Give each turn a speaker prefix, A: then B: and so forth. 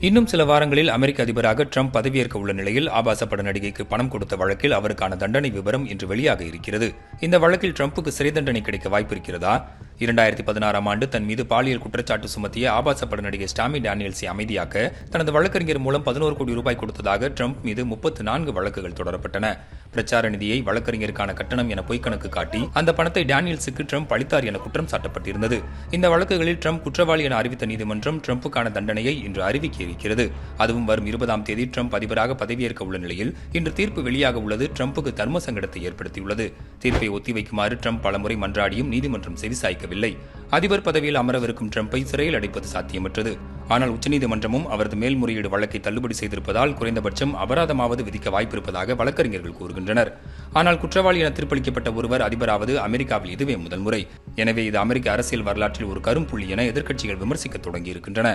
A: இன்னும் சில வாரங்களில் அமெரிக்க அதிபராக ட்ரம்ப் பதவியேற்க உள்ள நிலையில் ஆபாச பட நடிகைக்கு பணம் கொடுத்த வழக்கில் அவருக்கான தண்டனை விவரம் இன்று வெளியாக இருக்கிறது. இந்த வழக்கில் ட்ரம்ப்புக்கு சிறை தண்டனை கிடைக்க வாய்ப்பிருக்கிறதா இரண்டாயிரத்தி பதினாறாம் ஆண்டு தன் மீது பாலியல் குற்றச்சாட்டு சுமத்திய ஆபாச பட நடிகை ஸ்டாமி டேனியல்ஸை அமைதியாக்க தனது வழக்கறிஞர் மூலம் பதினோரு கோடி ரூபாய் கொடுத்ததாக ட்ரம்ப் மீது முப்பத்து நான்கு வழக்குகள் தொடரப்பட்டன. பிரச்சார நிதியை வழக்கறிஞருக்கான கட்டணம் என பொய்க்கணக்கு காட்டி அந்த பணத்தை டேனியல்ஸுக்கு ட்ரம்ப் அளித்தார் என குற்றம் சாட்டப்பட்டிருந்தது. இந்த வழக்குகளில் ட்ரம்ப் குற்றவாளி என அறிவித்த நீதிமன்றம் ட்ரம்புக்கான தண்டனையை இன்று அறிவிக்க இருக்கிறது. அதுவும் வரும் இருபதாம் தேதி ட்ரம்ப் அதிபராக பதவியேற்க உள்ள நிலையில் இன்று தீர்ப்பு வெளியாக உள்ளது ட்ரம்புக்கு தர்ம சங்கடத்தை ஏற்படுத்தியுள்ளது. தீர்ப்பை ஒத்திவைக்குமாறு ட்ரம்ப் பலமுறை மன்றாடியும் நீதிமன்றம் செவிசாய்க்கவில்லை அதிபர் பதவியில் அமரவிருக்கும் ட்ரம்பை சிறையில் அடைப்பது சாத்தியமற்றது. ஆனால் உச்சநீதிமன்றமும் அவரது மேல்முறையீடு வழக்கை தள்ளுபடி செய்திருப்பதால் குறைந்தபட்சம் அபராதமாவது விதிக்க வாய்ப்பிருப்பதாக வழக்கறிஞர்கள் கூறுகின்றனர். ஆனால் குற்றவாளி என தீர்ப்பளிக்கப்பட்ட ஒருவர் அதிபராவது அமெரிக்காவில் இதுவே முதல் முறை எனவே இது அமெரிக்க அரசியல் வரலாற்றில் ஒரு கரும்புள்ளி என எதிர்க்கட்சிகள் விமர்சிக்க தொடங்கியிருக்கின்றன.